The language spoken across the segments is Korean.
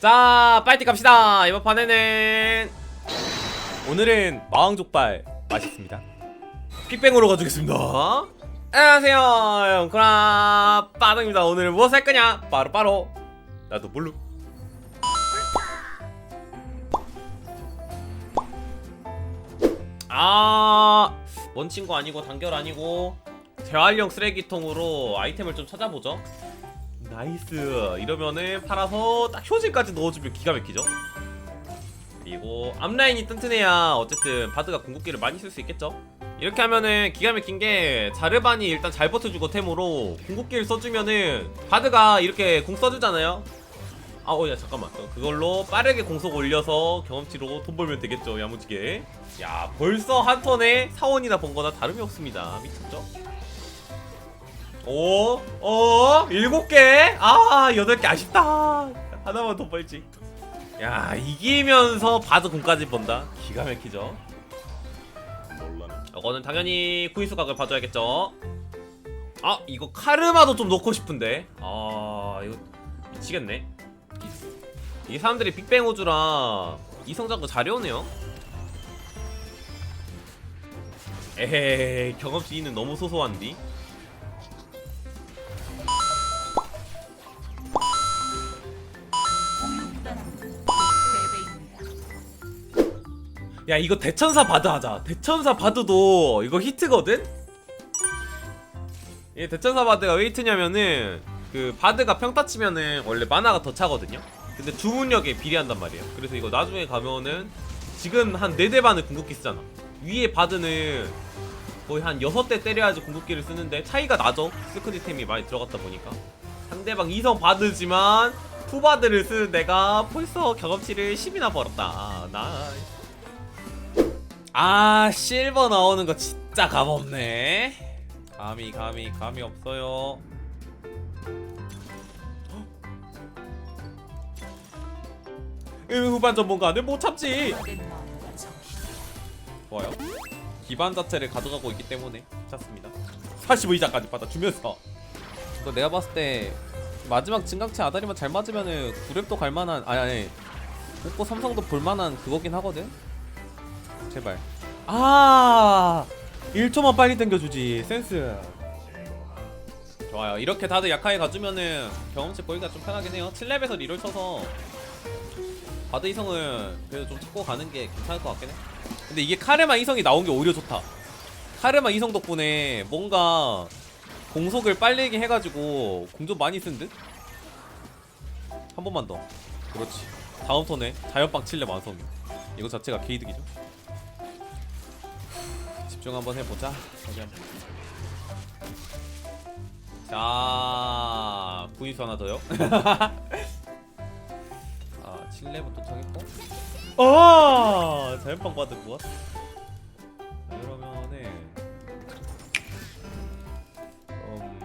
자, 빨리 갑시다. 이번 판에는 오늘은 마왕족발 맛있습니다. 픽뱅으로 가주겠습니다. 안녕하세요, 영크라 빠등입니다. 오늘 무엇 할 거냐? 바로 바로 나도 몰루. 아, 먼 친구 아니고 단결 아니고 재활용 쓰레기통으로 아이템을 좀 찾아보죠. 나이스. 이러면은 팔아서 딱 효진까지 넣어주면 기가 막히죠? 그리고 앞라인이 튼튼해야 어쨌든 바드가 궁극기를 많이 쓸 수 있겠죠? 이렇게 하면은 기가 막힌 게 자르반이 일단 잘 버텨주고 템으로 궁극기를 써주면은 바드가 이렇게 궁 써주잖아요? 아 어 야 잠깐만. 어, 그걸로 빠르게 공속 올려서 경험치로 돈 벌면 되겠죠 야무지게. 야 벌써 한 턴에 사원이나 번 거나 다름이 없습니다. 미쳤죠 오, 어, 일곱 개? 아, 여덟 개 아쉽다. 하나만 더 벌지. 야, 이기면서 바드 공까지 번다. 기가 막히죠. 이거는 당연히 쿠이스 각을 봐줘야겠죠. 아, 이거 카르마도 좀 넣고 싶은데. 아, 이거 미치겠네. 이 사람들이 빅뱅 호주랑 이성장구 잘 해오네요. 에헤이, 경험치 2는 너무 소소한디. 야 이거 대천사 바드 하자. 대천사 바드도 이거 히트거든? 이 대천사 바드가 왜 히트냐면은 그 바드가 평타 치면은 원래 마나가 더 차거든요? 근데 주문력에 비례한단 말이에요. 그래서 이거 나중에 가면은 지금 한 4대 반을 궁극기 쓰잖아. 위에 바드는 거의 한 6대 때려야지 궁극기를 쓰는데 차이가 나죠? 스크디템이 많이 들어갔다 보니까. 상대방 2성 바드지만 투바드를 쓰는 내가 벌써 경험치를 10이나 벌었다. 아, 나이스 아 실버 나오는 거 진짜 감없네. 감이 감이 감이 없어요. 음, 후반 전문가는 못 참지. 좋아요. 기반 자체를 가져가고 있기 때문에 괜찮습니다. 45이자까지 받아주면서. 이거 내가 봤을 때 마지막 증강체 아다리만 잘 맞으면은 구랩도 갈만한 아니 아니 뽑고 삼성도 볼만한 그거긴 하거든 제발. 아 1초만 빨리 당겨주지. 센스. 좋아요. 이렇게 다들 약하게 가주면은 경험치 보기가 좀 편하긴 해요. 7렙에서 리롤 쳐서 바드 이성은 그래도 좀 찾고 가는 게 괜찮을 것 같긴 해. 근데 이게 카르마 이성이 나온 게 오히려 좋다. 카르마 이성 덕분에 뭔가 공속을 빨리게 해가지고 공 좀 많이 쓴 듯? 한 번만 더. 그렇지. 다음 턴에 자연빵 7렙 완성 이거 자체가 개이득이죠 집중 한번 해보자. 한번. 자, 구이수 하나 더요. 아, 7레벨 도착했고. 아, 자연빵 받은 것. 이러면은 음,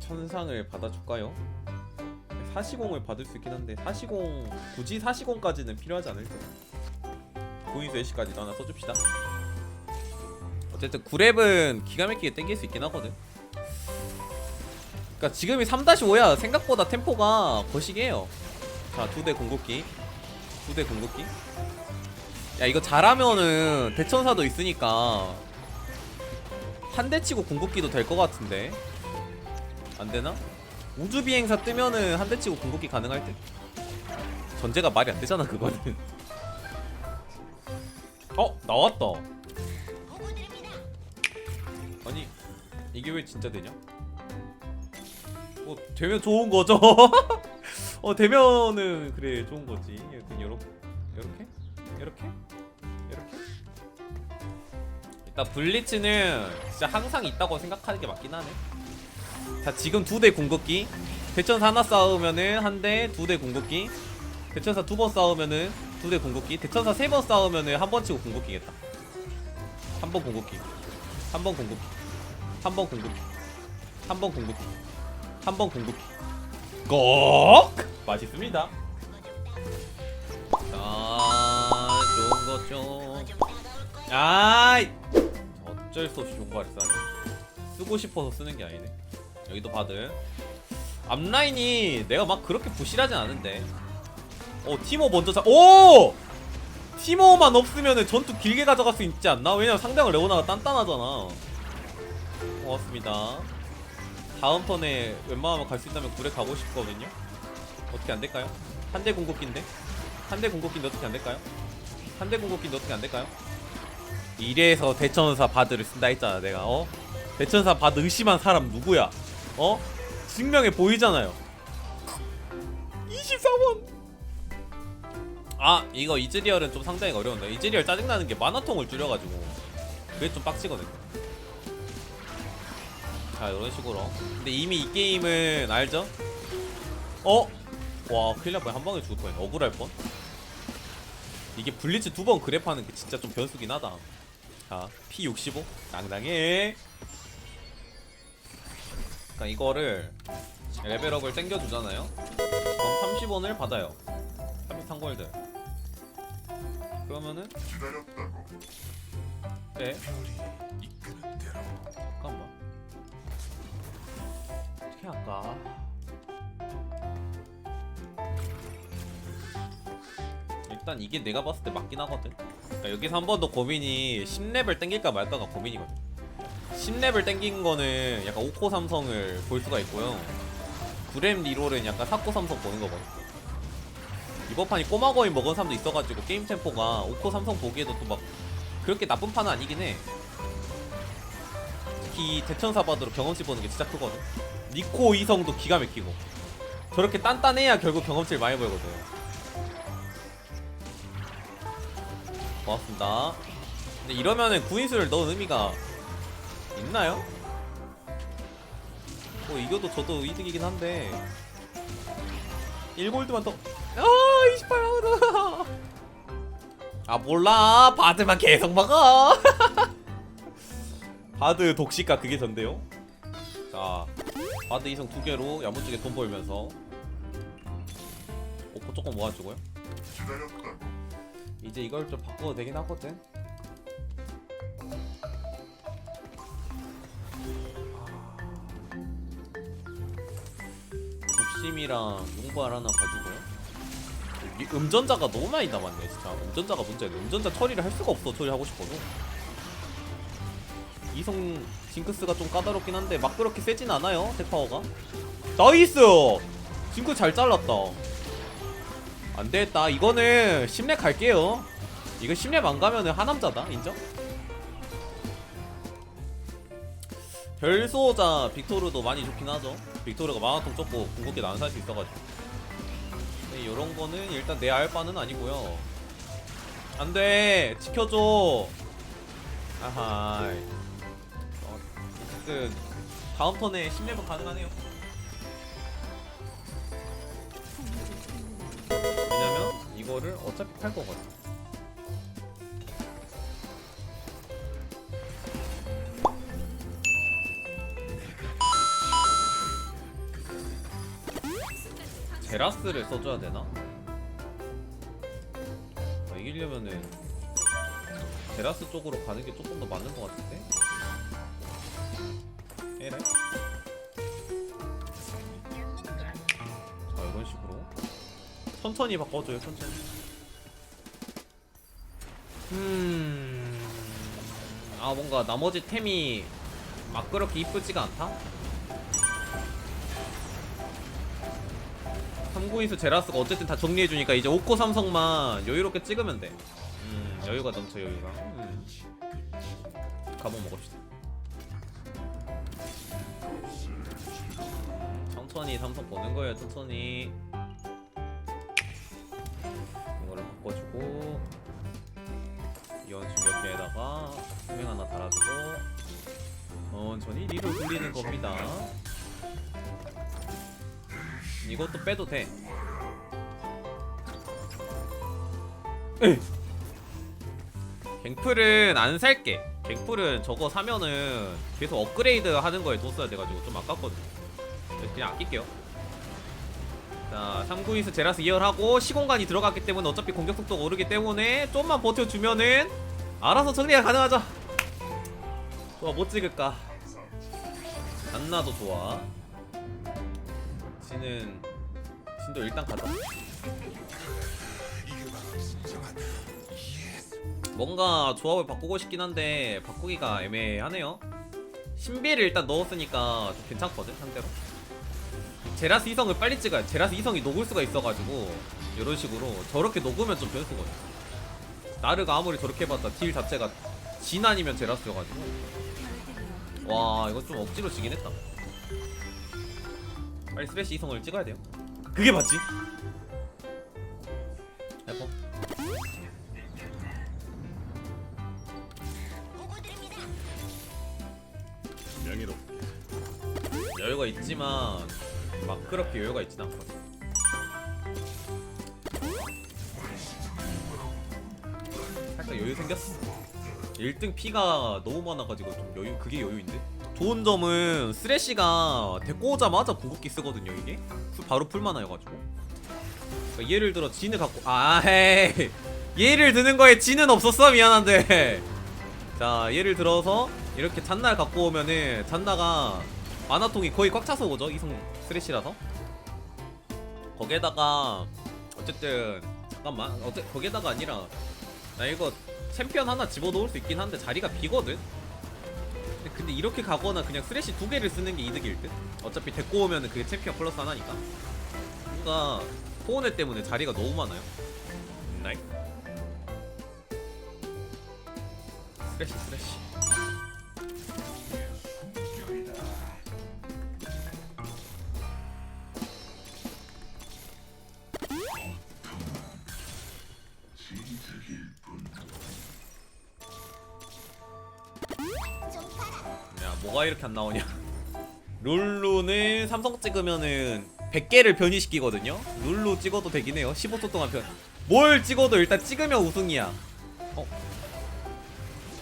천상을 받아줄까요? 사시공을 받을 수 있긴 한데 사시공 굳이 사시공까지는 필요하지 않을 듯. 구인수 애쉬까지도 하나 써줍시다. 어쨌든 9랩은 기가 막히게 땡길 수 있긴 하거든. 그니까 지금이 3-5야 생각보다 템포가 거시기해요. 자 두 대 공격기. 두 대 공격기. 야 이거 잘하면은 대천사도 있으니까 한 대 치고 공격기도 될 것 같은데. 안되나? 우주비행사 뜨면은 한 대 치고 공격기 가능할 듯. 전제가 말이 안 되잖아 그거는 어 나왔다. 아니 이게 왜 진짜 되냐? 뭐 되면 좋은 거죠. 어 되면은 그래 좋은 거지. 이렇게 요렇게 요렇게 요렇게 요렇게. 일단 블리츠는 진짜 항상 있다고 생각하는 게 맞긴 하네. 자 지금 두대 공격기. 대천사 하나 싸우면은 한 대, 두대 공격기. 대천사 두 번 싸우면은 두 대 공격기. 대천사 세 번 싸우면은 한 번 치고 공격기겠다. 한 번 공격기. 한 번 공격기. 한 번 공격기. 한 번 공격기. 한 번 공격기. 꼭 맛있습니다. 자, 좋은 거 좀. 아이, 어쩔 수 없이 거 쓰네. 쓰고 싶어서 쓰는 게 아니네. 여기도 받은. 앞라인이 내가 막 그렇게 부실하진 않은데 어 티모 먼저 자 오! 티모만 없으면은 전투 길게 가져갈 수 있지 않나? 왜냐면 상대방 레오나가 단단하잖아 고맙습니다 다음 턴에 웬만하면 갈 수 있다면 굴에 가고 싶거든요 어떻게 안 될까요? 한 대 궁극기인데? 한 대 궁극기인데 어떻게 안 될까요? 한 대 궁극기인데 어떻게 안 될까요? 이래서 대천사 바드를 쓴다 했잖아 내가 어? 대천사 바드 의심한 사람 누구야? 어? 증명해 보이잖아요 24번 아 이거 이즈리얼은 좀 상당히 어려운데. 이즈리얼 짜증나는 게 만화통을 줄여가지고 그게 좀 빡치거든요. 자 이런 식으로. 근데 이미 이 게임은 알죠? 어? 와 큰일 날뻔 한 방에 죽을 뻔했네. 억울할 뻔. 이게 블리츠 두 번 그랩하는 게 진짜 좀 변수긴 하다. 자 P65 당당해. 그러니까 이거를 레벨업을 땡겨주잖아요. 그럼 30원을 받아요. 33골드 그러면은 네. 잠깐만. 어떻게 할까 일단 이게 내가 봤을 때 맞긴 하거든. 그러니까 여기서 한 번 더 고민이 10렙을 땡길까 말까가 고민이거든. 10렙을 땡긴 거는 약간 5코 삼성을 볼 수가 있고요. 9렙 리롤은 약간 4코 삼성 보는 거거든 이번 판이 꼬마 거인 먹은 사람도 있어가지고 게임 템포가 5코 삼성 보기에도 또 막 그렇게 나쁜 판은 아니긴 해. 특히 대천사바드로 경험치 보는 게 진짜 크거든. 니코 이성도 기가 막히고. 저렇게 단단해야 결국 경험치를 많이 벌거든. 고맙습니다. 근데 이러면은 구인수를 넣은 의미가 있나요? 뭐 이겨도 저도 이득이긴 한데 1골드만 더 아, 28원. 아, 몰라. 바드만 계속 먹어. 바드 독식가 그게 전데요. 자, 바드 이성 두 개로 야무지게 돈 벌면서 오퍼 조금 모아주고요. 이제 이걸 좀 바꿔도 되긴 하거든. 욕심이랑 용발 하나 가지고요. 이 음전자가 너무 많이 남았네 진짜. 음전자가 문제네. 음전자 처리를 할 수가 없어 처리하고 싶어도. 이성 징크스가 좀 까다롭긴 한데 막 그렇게 세진 않아요 대파워가? 나이스! 징크스 잘 잘랐다. 안되겠다. 이거는 10렙 갈게요. 이거 10렙 안 가면은 하남자다 인정? 별수호자 빅토르도 많이 좋긴 하죠. 빅토르가 만화통 좁고 궁극기 난살 수 있어가지고 네, 요런 거는 일단 내 알바는 아니고요. 안 돼. 지켜줘. 아하. 어, 어쨌든 다음 턴에 10렙은 가능하네요. 왜냐면 이거를 어차피 팔 거거든 제라스를 써줘야 되나? 아, 이기려면은 제라스 쪽으로 가는 게 조금 더 맞는 것 같은데? 에라이? 자 이런 식으로 천천히 바꿔줘요 천천히 음아 뭔가 나머지 템이 막 그렇게 이쁘지가 않다? 삼고인수 제라스가 어쨌든 다 정리해주니까 이제 5코 삼성만 여유롭게 찍으면 돼. 음, 여유가 넘쳐 여유가. 음. 가봉 먹읍시다. 천천히 삼성 보는 거예요, 천천히. 이거를 바꿔주고 이원식 몇 개에다가 수명 하나 달아주고 천천히 리를 굴리는 겁니다. 이것도 빼도 돼. 에이. 갱플은 안 살게. 갱플은 저거 사면은 계속 업그레이드 하는 거에 돈 써야 돼가지고 좀 아깝거든. 그래서 그냥 아낄게요. 자, 3구이스 제라스 2열하고 시공간이 들어갔기 때문에 어차피 공격 속도가 오르기 때문에 좀만 버텨주면은 알아서 정리가 가능하죠. 좋아, 못 찍을까? 안 나도 좋아. 진은 진도 일단 가자. 뭔가 조합을 바꾸고 싶긴 한데 바꾸기가 애매하네요. 신비를 일단 넣었으니까 좀 괜찮거든 상대로. 제라스 이성을 빨리 찍어야 제라스 이성이 녹을 수가 있어가지고 이런 식으로 저렇게 녹으면 좀 변수거든. 나르가 아무리 저렇게 해봤자 딜 자체가 진 아니면 제라스여가지고. 와 이거 좀 억지로 지긴 했다. 빨리 스레시 이성을 찍어야 돼요 그게 맞지? 해봐 명예로 여유가 있지만 막 그렇게 여유가 있진 않거든. 살짝 여유 생겼어. 1등 피가 너무 많아가지고 좀 여유 그게 여유인데 좋은 점은 쓰레쉬가 데리고 오자마자 궁극기 쓰거든요 이게. 풀- 바로 풀만해가지고. 그러니까 예를 들어 진을 갖고 아 헤이 예를 드는 거에 진은 없었어? 미안한데. 자 예를 들어서 이렇게 잔나를 갖고 오면은 잔나가 만화통이 거의 꽉 차서 오죠 이성 쓰레쉬라서. 거기에다가 어쨌든 잠깐만. 어째 거기에다가 아니라 나 이거 챔피언 하나 집어넣을 수 있긴 한데 자리가 비거든 근데, 이렇게 가거나 그냥 쓰레쉬 두 개를 쓰는 게 이득일 듯? 어차피 데리고 오면은 그게 챔피언 플러스 하나니까. 뭔가 포원회 때문에 자리가 너무 많아요. 나이 쓰레쉬 쓰레쉬 뭐가 이렇게 안 나오냐 룰루는 삼성 찍으면은 100개를 변이시키거든요 룰루 찍어도 되긴 해요 15초 동안 변 뭘 찍어도 일단 찍으면 우승이야 어?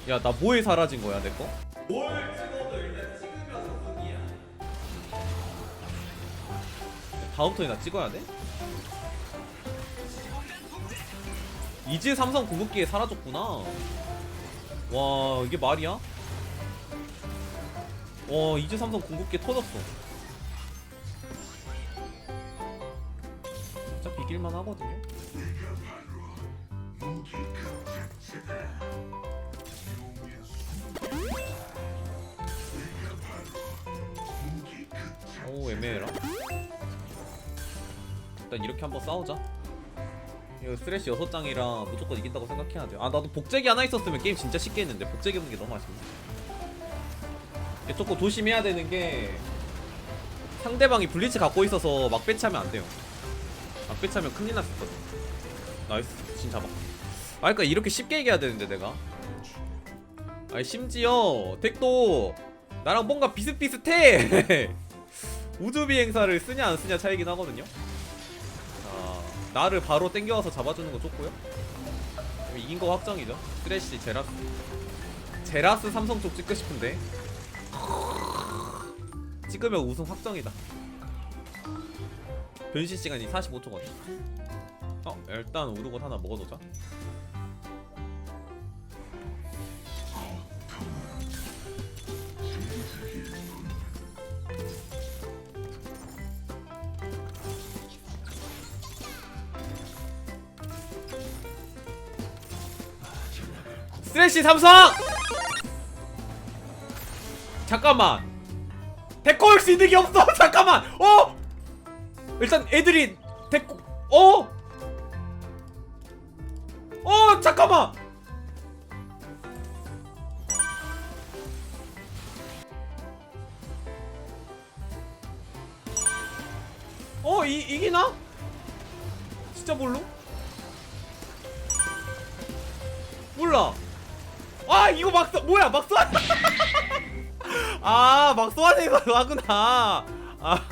야 나 뭐에 사라진 거야 내거? 뭘 찍어도 일단 찍으면 우승이야 다음 턴에 나 찍어야 돼? 이제 삼성 궁극기에 사라졌구나 와 이게 말이야? 와 이제 삼성 궁극기 터졌어. 어차피 이길만 하거든요. 오 애매해라. 일단 이렇게 한번 싸우자. 이거 스레시 6장이라 무조건 이긴다고 생각해야 돼아 나도 복제기 하나 있었으면 게임 진짜 쉽게 했는데 복제기 없는 게 너무 아쉽네 조금 조심해야 되는 게 상대방이 블리츠 갖고 있어서 막 배치하면 안 돼요. 막 배치하면 큰일 있거든. 나이스, 진 잡아. 아, 그러니까 이렇게 쉽게 이겨야 되는데 내가. 아니 심지어 덱도 나랑 뭔가 비슷비슷해. 우주 비행사를 쓰냐 안 쓰냐 차이긴 하거든요. 자, 나를 바로 땡겨와서 잡아주는 거 좋고요. 이긴 거 확정이죠. 쓰레쉬 제라스. 제라스 삼성 쪽 찍고 싶은데 찍으면 우승 확정이다. 변신 시간이 45초거든. 어, 일단 우르곤 하나 먹어놓자. 쓰레쉬 삼성! 잠깐만 데코엑스 이득이 없어 잠깐만 어 일단 애들이 데코 어어 어, 잠깐만 어 이, 이기나? 진짜 뭘로? 몰라 아 이거 막 써, 뭐야 막 써? 아, 막 쏘아내서 하구나. 아,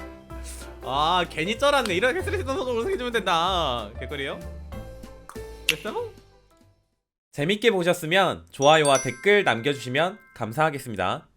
아, 괜히 쩔었네. 이렇게 스트레스 선수로 생겨주면 된다. 개꿀이요? 됐어? 재밌게 보셨으면 좋아요와 댓글 남겨주시면 감사하겠습니다.